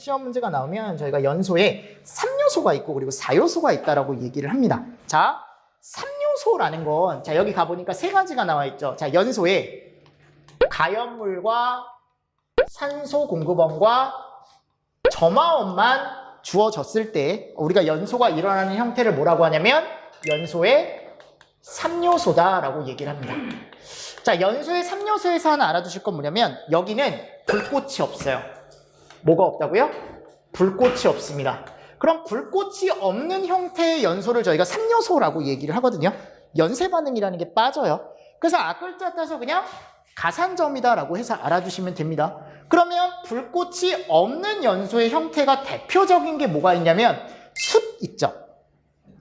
시험 문제가 나오면 저희가 연소에 3요소가 있고 그리고 4요소가 있다라고 얘기를 합니다. 자, 3요소라는 건, 자, 여기 가보니까 세 가지가 나와 있죠. 자, 연소에 가연물과 산소 공급원과 점화원만 주어졌을 때 우리가 연소가 일어나는 형태를 뭐라고 하냐면 연소의 3요소다라고 얘기를 합니다. 자, 연소의 3요소에서 하나 알아두실 건 뭐냐면 여기는 불꽃이 없어요. 뭐가 없다고요? 불꽃이 없습니다. 그럼 불꽃이 없는 형태의 연소를 저희가 3요소라고 얘기를 하거든요. 연쇄 반응이라는 게 빠져요. 그래서 아끌자 따서 그냥 가산점이다라고 해서 알아두시면 됩니다. 그러면 불꽃이 없는 연소의 형태가 대표적인 게 뭐가 있냐면 숯 있죠.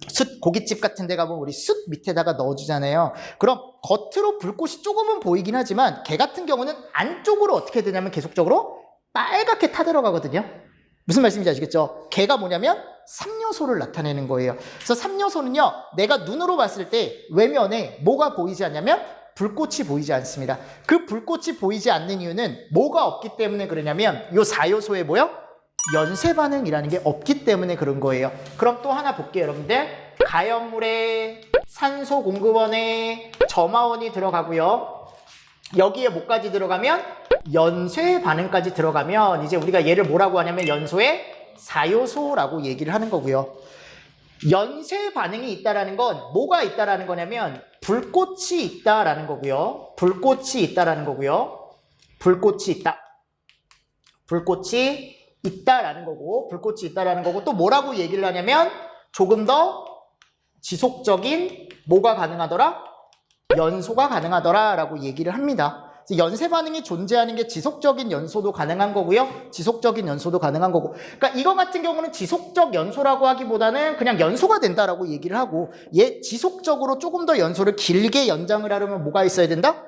숯 고깃집 같은 데 가보면 우리 숯 밑에다가 넣어주잖아요. 그럼 겉으로 불꽃이 조금은 보이긴 하지만 개 같은 경우는 안쪽으로 어떻게 되냐면 계속적으로 빨갛게 타들어가거든요. 무슨 말씀인지 아시겠죠? 개가 뭐냐면 3요소를 나타내는 거예요. 그래서 3요소는요, 내가 눈으로 봤을 때 외면에 뭐가 보이지 않냐면 불꽃이 보이지 않습니다. 그 불꽃이 보이지 않는 이유는 뭐가 없기 때문에 그러냐면 요 4요소에 뭐요? 연쇄 반응이라는 게 없기 때문에 그런 거예요. 그럼 또 하나 볼게요, 여러분들. 가연물에 산소 공급원에 점화원이 들어가고요. 여기에 뭐까지 들어가면 연쇄 반응까지 들어가면 이제 우리가 얘를 뭐라고 하냐면 연소의 4요소라고 얘기를 하는 거고요. 연쇄 반응이 있다라는 건 뭐가 있다라는 거냐면 불꽃이 있다라는 거고요. 불꽃이 있다라는 거고요. 불꽃이 있다. 불꽃이 있다라는 거고 불꽃이 있다라는 거고 또 뭐라고 얘기를 하냐면 조금 더 지속적인 뭐가 가능하더라? 연소가 가능하더라라고 얘기를 합니다. 연쇄 반응이 존재하는 게 지속적인 연소도 가능한 거고요. 지속적인 연소도 가능한 거고. 그러니까 이거 같은 경우는 지속적 연소라고 하기보다는 그냥 연소가 된다라고 얘기를 하고 얘 지속적으로 조금 더 연소를 길게 연장을 하려면 뭐가 있어야 된다?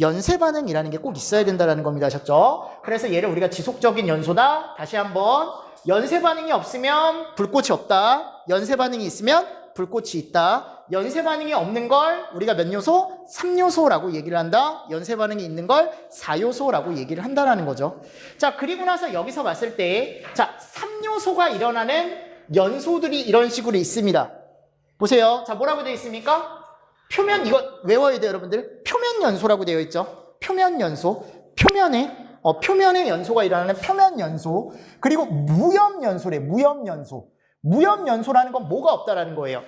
연쇄 반응이라는 게 꼭 있어야 된다라는 겁니다. 아셨죠? 그래서 얘를 우리가 지속적인 연소다. 다시 한번 연쇄 반응이 없으면 불꽃이 없다. 연쇄 반응이 있으면 불꽃이 있다. 연쇄 반응이 없는 걸 우리가 몇 요소? 3요소라고 얘기를 한다. 연쇄 반응이 있는 걸 4요소라고 얘기를 한다라는 거죠. 자, 그리고 나서 여기서 봤을 때 자, 3요소가 일어나는 연소들이 이런 식으로 있습니다. 보세요. 자, 뭐라고 되어 있습니까? 표면 이거 외워야 돼요, 여러분들. 표면 연소라고 되어 있죠. 표면 연소. 표면에 어, 표면의 연소가 일어나는 표면 연소. 그리고 무염 연소래. 무염 연소. 무염 연소라는 건 뭐가 없다라는 거예요.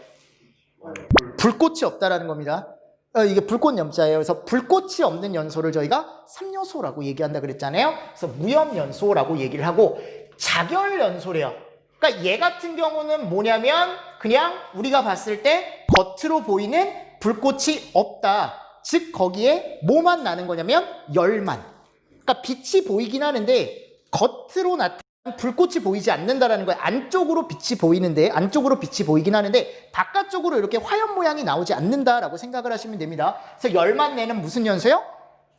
불꽃이 없다라는 겁니다. 어, 이게 불꽃 염자예요. 그래서 불꽃이 없는 연소를 저희가 3요소라고 얘기한다 그랬잖아요. 그래서 무염 연소라고 얘기를 하고 자결 연소래요. 그러니까 얘 같은 경우는 뭐냐면 그냥 우리가 봤을 때 겉으로 보이는 불꽃이 없다. 즉 거기에 뭐만 나는 거냐면 열만. 그러니까 빛이 보이긴 하는데 겉으로 나타나는 불꽃이 보이지 않는다라는 거예요. 안쪽으로 빛이 보이는데 안쪽으로 빛이 보이긴 하는데 바깥쪽으로 이렇게 화염 모양이 나오지 않는다라고 생각을 하시면 됩니다. 그래서 열만 내는 무슨 연소요?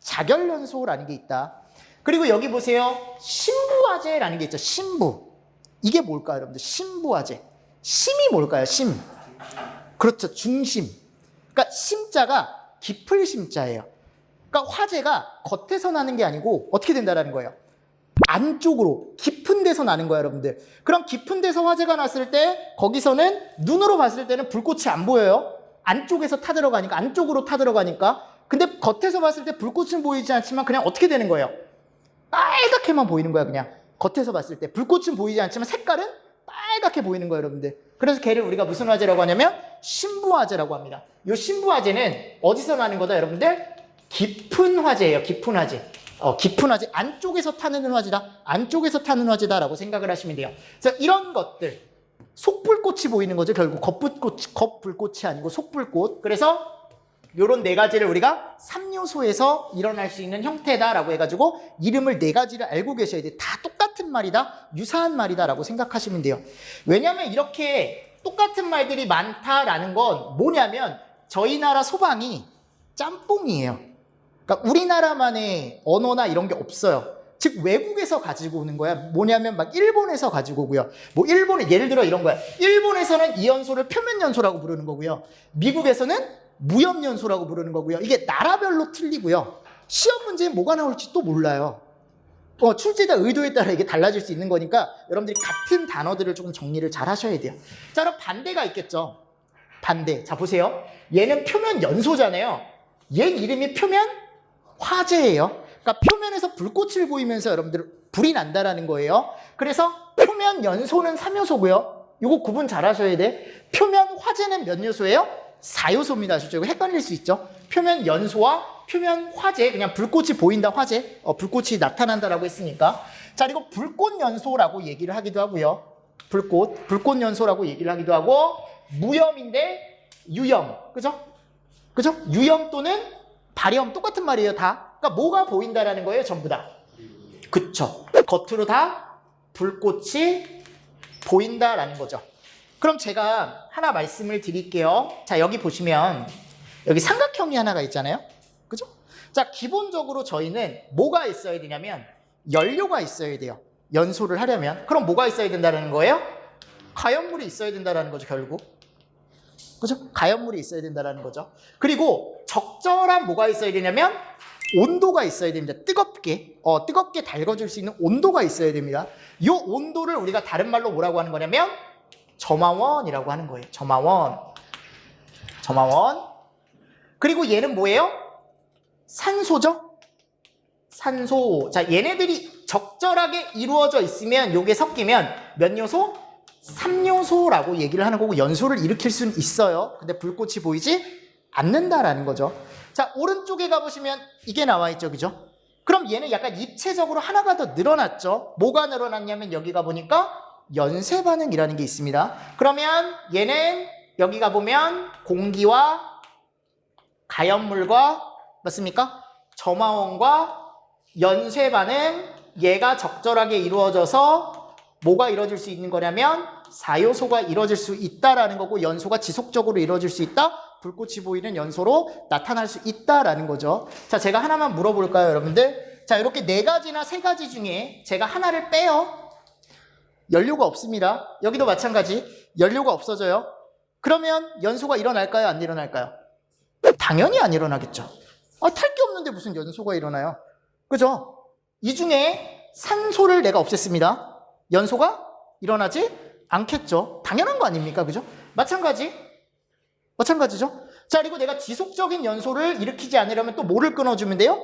자결 연소라는 게 있다. 그리고 여기 보세요. 신부화제라는 게 있죠. 신부. 이게 뭘까요, 여러분들? 신부화제. 심이 뭘까요? 심. 그렇죠. 중심. 그러니까 심자가 깊을 심자예요. 그러니까 화재가 겉에서 나는 게 아니고 어떻게 된다라는 거예요. 안쪽으로 깊은 데서 나는 거예요, 여러분들. 그럼 깊은 데서 화재가 났을 때 거기서는 눈으로 봤을 때는 불꽃이 안 보여요. 안쪽에서 타들어가니까 안쪽으로 타들어가니까. 근데 겉에서 봤을 때 불꽃은 보이지 않지만 그냥 어떻게 되는 거예요? 빨갛게만 보이는 거야, 그냥. 겉에서 봤을 때 불꽃은 보이지 않지만 색깔은 빨갛게 보이는 거예요, 여러분들. 그래서 걔를 우리가 무슨 화재라고 하냐면 신부화재라고 합니다. 이 신부화재는 어디서 나는 거다, 여러분들? 깊은 화재예요, 깊은 화재. 어, 깊은 화재, 안쪽에서 타는 화재다. 안쪽에서 타는 화재다라고 생각을 하시면 돼요. 그래서 이런 것들, 속불꽃이 보이는 거죠. 결국 겉불꽃, 겉불꽃이 아니고 속불꽃. 그래서 요런 네 가지를 우리가 3요소에서 일어날 수 있는 형태다라고 해가지고 이름을 네 가지를 알고 계셔야 돼. 다 똑같은 말이다, 유사한 말이다라고 생각하시면 돼요. 왜냐면 이렇게 똑같은 말들이 많다라는 건 뭐냐면 저희 나라 소방이 짬뽕이에요. 그러니까 우리나라만의 언어나 이런 게 없어요. 즉 외국에서 가지고 오는 거야. 뭐냐면 막 일본에서 가지고 오고요. 뭐 일본에 예를 들어 이런 거야. 일본에서는 이 연소를 표면 연소라고 부르는 거고요. 미국에서는 무염 연소라고 부르는 거고요. 이게 나라별로 틀리고요. 시험 문제에 뭐가 나올지 또 몰라요. 어, 출제자 의도에 따라 이게 달라질 수 있는 거니까 여러분들이 같은 단어들을 조금 정리를 잘 하셔야 돼요. 자, 그럼 반대가 있겠죠. 반대. 자, 보세요. 얘는 표면 연소잖아요. 얘 이름이 표면 화재예요. 그러니까 표면에서 불꽃을 보이면서 여러분들 불이 난다라는 거예요. 그래서 표면 연소는 3요소고요. 이거 구분 잘 하셔야 돼. 표면 화재는 몇 요소예요? 4요소입니다. 아시죠? 이거 헷갈릴 수 있죠. 표면 연소와 표면 화재, 그냥 불꽃이 보인다 화재, 어, 불꽃이 나타난다라고 했으니까. 자, 그리고 불꽃 연소라고 얘기를 하기도 하고요. 불꽃, 불꽃 연소라고 얘기를 하기도 하고, 무염인데 유염, 그죠? 그죠? 유염 또는 발염 똑같은 말이에요, 다. 그러니까 뭐가 보인다라는 거예요, 전부 다. 그쵸. 겉으로 다 불꽃이 보인다라는 거죠. 그럼 제가 하나 말씀을 드릴게요. 자, 여기 보시면 여기 삼각형이 하나가 있잖아요. 그죠? 자, 기본적으로 저희는 뭐가 있어야 되냐면 연료가 있어야 돼요. 연소를 하려면. 그럼 뭐가 있어야 된다는 거예요? 가연물이 있어야 된다는 거죠, 결국. 그죠? 가연물이 있어야 된다는 거죠. 그리고 적절한 뭐가 있어야 되냐면 온도가 있어야 됩니다. 뜨겁게, 어, 뜨겁게 달궈줄 수 있는 온도가 있어야 됩니다. 이 온도를 우리가 다른 말로 뭐라고 하는 거냐면 점화원이라고 하는 거예요. 점화원. 점화원. 그리고 얘는 뭐예요? 산소죠? 산소. 자, 얘네들이 적절하게 이루어져 있으면 요게 섞이면 몇 요소? 3요소라고 얘기를 하는 거고 연소를 일으킬 수는 있어요. 근데 불꽃이 보이지 않는다라는 거죠. 자, 오른쪽에 가보시면 이게 나와 있죠. 그죠? 그럼 얘는 약간 입체적으로 하나가 더 늘어났죠. 뭐가 늘어났냐면 여기 가 보니까 연쇄 반응이라는 게 있습니다. 그러면 얘는 여기 가 보면 공기와 가연물과 맞습니까? 점화원과 연쇄 반응 얘가 적절하게 이루어져서 뭐가 이루어질 수 있는 거냐면 사요소가 이루어질 수 있다라는 거고 연소가 지속적으로 이루어질 수 있다. 불꽃이 보이는 연소로 나타날 수 있다라는 거죠. 자, 제가 하나만 물어볼까요, 여러분들? 자, 이렇게 네 가지나 세 가지 중에 제가 하나를 빼요. 연료가 없습니다. 여기도 마찬가지. 연료가 없어져요. 그러면 연소가 일어날까요? 안 일어날까요? 당연히 안 일어나겠죠. 아, 탈 게 없는데 무슨 연소가 일어나요? 그죠? 이 중에 산소를 내가 없앴습니다. 연소가 일어나지 않겠죠. 당연한 거 아닙니까? 그죠? 마찬가지. 마찬가지죠. 자, 그리고 내가 지속적인 연소를 일으키지 않으려면 또 뭐를 끊어주면 돼요?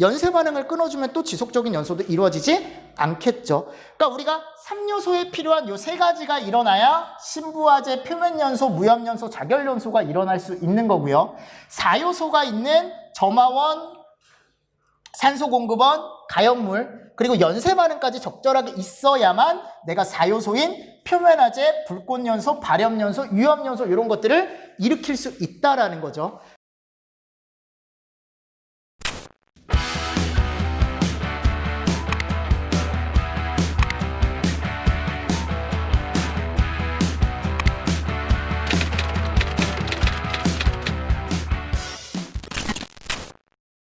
연쇄 반응을 끊어주면 또 지속적인 연소도 이루어지지 않겠죠. 그러니까 우리가 3요소에 필요한 요 세 가지가 일어나야 신부화제, 표면연소, 무염연소, 자결연소가 일어날 수 있는 거고요. 4요소가 있는 점화원, 산소 공급원, 가연물, 그리고 연쇄 반응까지 적절하게 있어야만 내가 4요소인 표면화제, 불꽃연소, 발염연소, 유염연소 이런 것들을 일으킬 수 있다라는 거죠.